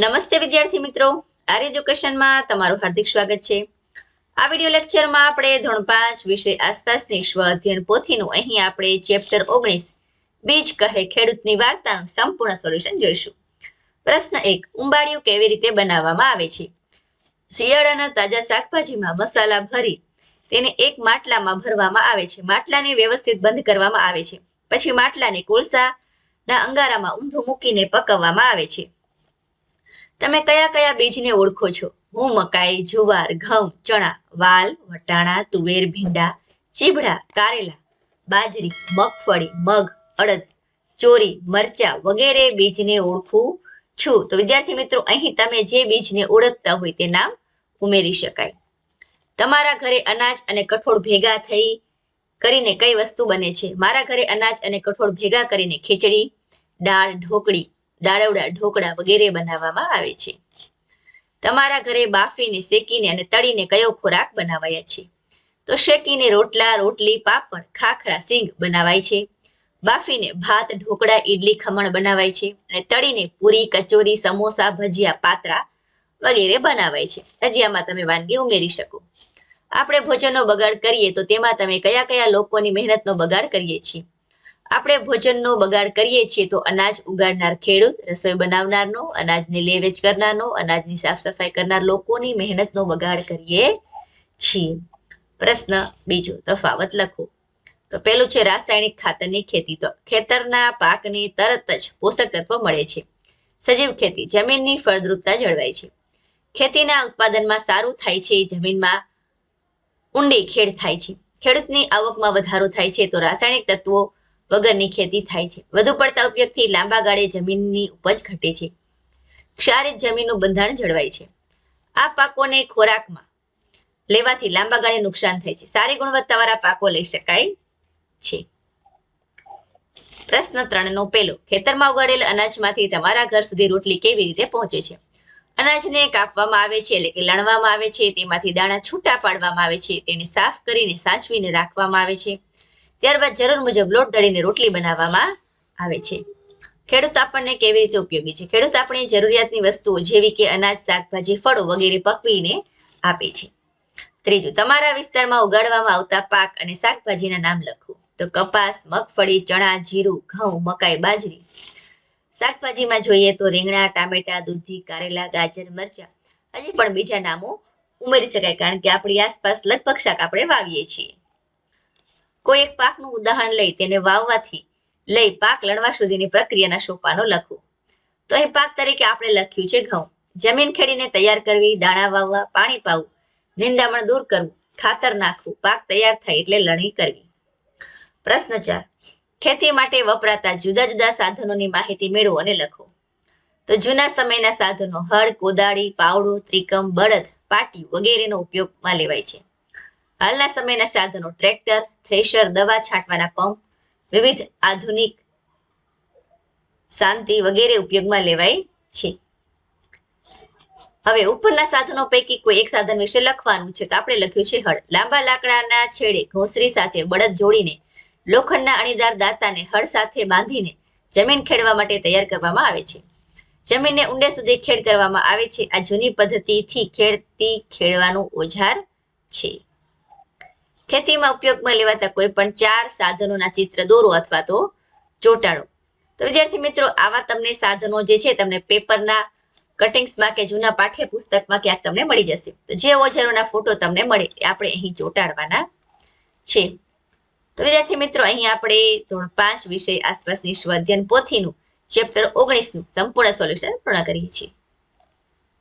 નમસ્તે વિદ્યાર્થી મિત્રો. આર એજ્યુકેશનમાં તમારું હાર્દિક સ્વાગત છે. આ વિડિયો લેક્ચરમાં આપણે ધોરણ પાંચ વિષય આસપાસની સ્વ અધ્યયન પોથીનું અહીં આપણે ચેપ્ટર ઓગણીસ, બીજ કહે ખેડૂતની વાર્તાનું સંપૂર્ણ સોલ્યુશન જોઈશું. પ્રશ્ન એક, ઉંબાડિયું કેવી રીતે બનાવવામાં આવે છે? શિયાળાના તાજા શાકભાજીમાં મસાલા ભરી તેને એક માટલામાં ભરવામાં આવે છે. માટલાને વ્યવસ્થિત બંધ કરવામાં આવે છે. પછી માટલાને કોલસાના અંગારામાં ઊંધું મૂકીને પકવવામાં આવે છે. તમે કયા કયા બીજને ઓળખો છો? હું મકાઈ, જુવાર, ઘઉં, ચણા, વાલ, વટાણા, તુવેર, ભીંડા, ચીભડા, કારેલા, બાજરી, મગફળી, મગ, અડદ, ચોરી, મરચા વગેરે બીજને ઓળખું છું. તો વિદ્યાર્થી મિત્રો, અહીં તમે જે બીજને ઓળખતા હોય તે નામ ઉમેરી શકાય. તમારા ઘરે અનાજ અને કઠોળ ભેગા થઈ કરીને કઈ વસ્તુ બને છે? મારા ઘરે અનાજ અને કઠોળ ભેગા કરીને ખીચડી, દાળ, ઢોકળી દાળવડા ઢોકળા વગેરે બનાવવામાં આવે છે. તમારા ઘરે બાફીને શેકીને અને તળીને કયો ખોરાક બનાવાયા છે? તો શેકીને રોટલા, રોટલી, પાપડ, ખાખરા, સિંગ બનાવાય છે. બાફીને ભાત, ઢોકળા, ઈડલી, ખમણ બનાવાય છે. અને તળીને પૂરી, કચોરી, સમોસા, ભજીયા, પાત્રા વગેરે બનાવાય છે. ભજીયામાં તમે વાનગી ઉમેરી શકો. આપણે ભોજનનો બગાડ કરીએ તો તેમાં તમે કયા કયા લોકોની મહેનતનો બગાડ કરીએ છીએ? આપણે ભોજનનો બગાડ કરીએ છીએ તો અનાજ ઉગાડનાર ખેડૂત, રસોઈ બનાવનારનો, અનાજની લે વેચ કરનારનો, અનાજની સાફ સફાઈ કરનાર લોકોની મહેનતનો બગાડ કરીએ છીએ. પ્રશ્ન બીજો, તફાવત લખો. તો પેલું છે, રાસાયણિક ખાતરની ખેતી. તો ખેતરના પાકને તરત જ પોષક તત્વ મળે છે. સજીવ ખેતી, જમીનની ફળદ્રુપતા જળવાય છે. ખેતીના ઉત્પાદનમાં સારું થાય છે, જમીનમાં ઊંડી ખેડ થાય છે. ખેડૂતની આવકમાં વધારો થાય છે, તો રાસાયણિક તત્વો વગરની ખેતી થાય છે. વધુ પડતા ઉપયોગથી લાંબા ગાળે જમીનની ઉપજ ઘટે છે. ક્ષારિત જમીનનું બંધારણ જળવાય છે. આ પાકોને ખોરાકમાં લેવાથી લાંબા ગાળે નુકસાન થાય છે. સારી ગુણવત્તાવાળા પાકો લઈ શકાય છે. પ્રશ્ન ત્રણ નો પેલો ખેતરમાં ઉગાડેલ અનાજમાંથી તમારા ઘર સુધી રોટલી કેવી રીતે પહોંચે છે? અનાજને કાપવામાં આવે છે એટલે કે લણવામાં આવે છે, તેમાંથી દાણા છૂટા પાડવામાં આવે છે, તેને સાફ કરીને સાચવીને રાખવામાં આવે છે. ત્યારબાદ જરૂર મુજબ લોટ દળીને રોટલી બનાવવામાં આવે છે. ખેડૂત આપણને કેવી રીતે ઉપયોગી છે? ખેડૂત આપણી જરૂરિયાતની વસ્તુઓ જેવી કે અનાજ, શાકભાજી, ફળો વગેરે પકવીને આપે છે. ત્રીજું, તમારા વિસ્તારમાં ઉગાડવામાં આવતા પાક અને શાકભાજીના નામ લખો. તો કપાસ, મગફળી, ચણા, જીરું, ઘઉં, મકાઈ, બાજરી. શાકભાજીમાં જોઈએ તો રીંગણા, ટામેટા, દૂધી, કારેલા, ગાજર, મરચા. હજી પણ બીજા નામો ઉમેરી શકાય, કારણ કે આપણી આસપાસ લગભગ શાક આપણે વાવીએ છીએ. કોઈ એક પાકનું ઉદાહરણ લઈ તેને વાવવાથી લઈ પાક લણવા સુધીની પ્રક્રિયાના સોપાનો લખવું તો અહીં પાક તરીકે આપણે લખ્યું છે ઘઉં. જમીન ખેડીને તૈયાર કરવી, દાણા વાવવા, પાણી પાવું, નિંદામણ દૂર કરવું, ખાતર નાખવું, પાક તૈયાર થાય એટલે લણણી કરવી. પ્રશ્ન ચાર. ખેતી માટે વપરાતા જુદા જુદા સાધનોની માહિતી મેળવો અને લખો. તો જૂના સમયના સાધનો હળ, કોદાળી, પાવડું, ત્રિકમ, બળદ પાટી વગેરેનો ઉપયોગમાં લેવાય છે. હાલના સમયના સાધનો ટ્રેક્ટર, થ્રેશર, દવા છાંટવાના પંપ, વિવિધ આધુનિક શાંતિ વગેરે ઉપયોગમાં લેવાય છે. હવે ઉપરના સાધનો પૈકી કોઈ એક સાધન વિશે લખવાનું છે તો આપણે લખ્યું છે હળ. લાંબા લાકડાના છેડે ઘોસરી સાથે બળદ જોડીને, લોખંડના અણીદાર દાંતાને હળ સાથે બાંધીને જમીન ખેડવા માટે તૈયાર કરવામાં આવે છે. જમીનને ઊંડે સુધી ખેડ કરવામાં આવે છે. આ જૂની પદ્ધતિથી ખેડતી ખેડવાનું ઓજાર છે. ખેતીમાં ઉપયોગમાં લેવાતા કોઈ પણ ચાર સાધનોના ચિત્ર દોરો અથવા તો ચોંટાડો. તો વિદ્યાર્થી મિત્રો, આવા તમને સાધનો જે છે તમને પેપરના, કટિંગ્સમાં કે જૂના પાઠ્યપુસ્તકમાં ક્યાંક તમને મળી જશે. તો જે ઓજારોના ફોટો તમને મળે, એ આપણે અહીં ચોંટાડવાના છે. તો વિદ્યાર્થી મિત્રો, અહીં આપણે ધોરણ પાંચ વિષય આસપાસની સ્વ પોથીનું ચેપ્ટર ઓગણીસનું સંપૂર્ણ સોલ્યુશન પૂર્ણ કરીએ છીએ.